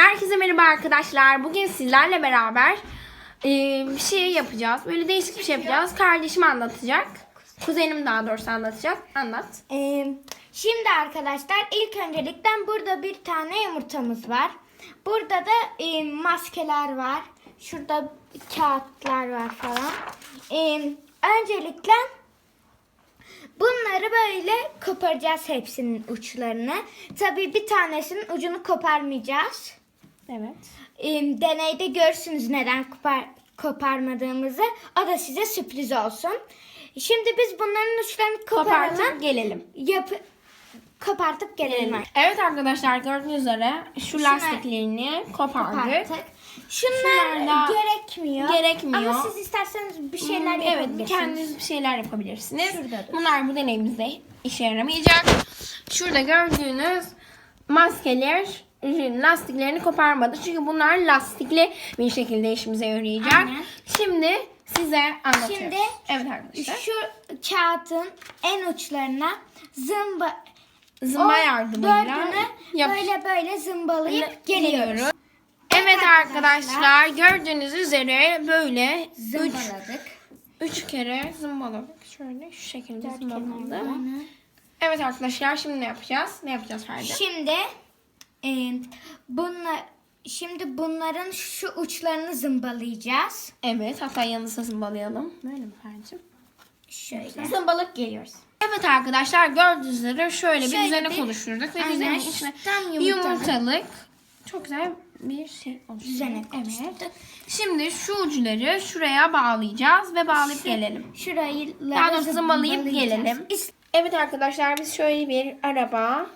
Herkese merhaba arkadaşlar. Bugün sizlerle beraber e, bir şey yapacağız. Böyle değişik bir şey yapacağız. Kardeşim anlatacak. Kuzenim daha doğrusu anlatacak. Anlat. Ee, şimdi arkadaşlar ilk öncelikten burada bir tane yumurtamız var. Burada da e, maskeler var. Şurada kağıtlar var falan. Ee, öncelikle bunları böyle koparacağız hepsinin uçlarını. Tabii bir tanesinin ucunu koparmayacağız. Evet. Ee, deneyde görürsünüz neden kopar, koparmadığımızı. O da size sürpriz olsun. Şimdi biz bunların uçlarını koparalım. Kopartıp gelelim. Yapı kopartıp gelelim. Evet arkadaşlar gördüğünüz üzere şu Şuna- lastiklerini kopardık. Koparttık. Şunlar, Şunlar gerekmiyor. gerekmiyor. Ama siz isterseniz bir şeyler Hmm, yapabilirsiniz. Evet kendiniz bir şeyler yapabilirsiniz. Şurada dur. Bunlar bu deneyimizde işe yaramayacak. Şurada gördüğünüz maskeler lastiklerini koparmadı. Çünkü bunlar lastikli bir şekilde işimize yarayacak. Aynen. Şimdi size anlatıyorum. Şimdi evet arkadaşlar. Şu kağıtın en uçlarına zımba Zımba yardımıyla dördünü yap- böyle böyle zımbalayıp geliyoruz. Evet arkadaşlar. gördüğünüz üzere böyle 3 Zımbaladık. 3 kere zımbaladık. Şöyle şu şekilde Dört zımbaladı. kenarlarını. Evet arkadaşlar şimdi ne yapacağız? Ne yapacağız Ferdi? Şimdi e, bunlar şimdi bunların şu uçlarını zımbalayacağız. Evet hatta yanınıza zımbalayalım. Böyle mi Ferdi'cim? Şöyle. Zımbalık geliyoruz. Evet arkadaşlar gördüğünüz üzere şöyle, bir Şöyle düzene bir- oluşturduk. Ve Aynen, içine yumurtalık çok güzel bir şey oluşturduk. Düzenek Evet. oluşturduk. Şimdi şu uçları şuraya bağlayacağız ve bağlayıp Şu- gelelim. Şurayı Daha doğrusu zımbalayıp gelelim. Evet arkadaşlar biz şöyle bir araba,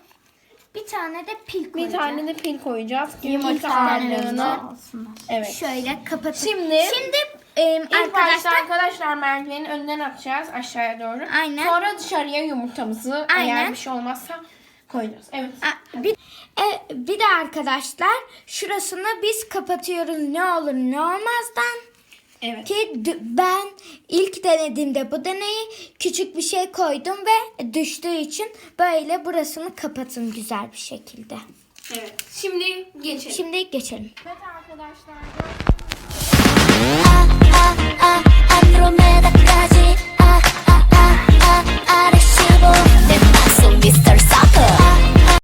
Bir tane de pil bir koyacağız. tane de pil koyacağız. Yumurta alsınlar. Evet. Şöyle kapatıp. Şimdi- Şimdi e, İlk başta arkadaşlar arkadaşlar merdivenin önünden atacağız aşağıya doğru. Aynen. Sonra dışarıya yumurtamızı eğer Aynen. bir şey olmazsa koyacağız. Evet. A- bir, e, bir de arkadaşlar şurasını biz kapatıyoruz ne olur ne olmazdan. Evet. Ki d- ben ilk denediğimde bu deneyi küçük bir şey koydum ve düştüğü için böyle burasını kapatın güzel bir şekilde. Evet. Şimdi geçelim. Şimdi geçelim. Evet arkadaşlar.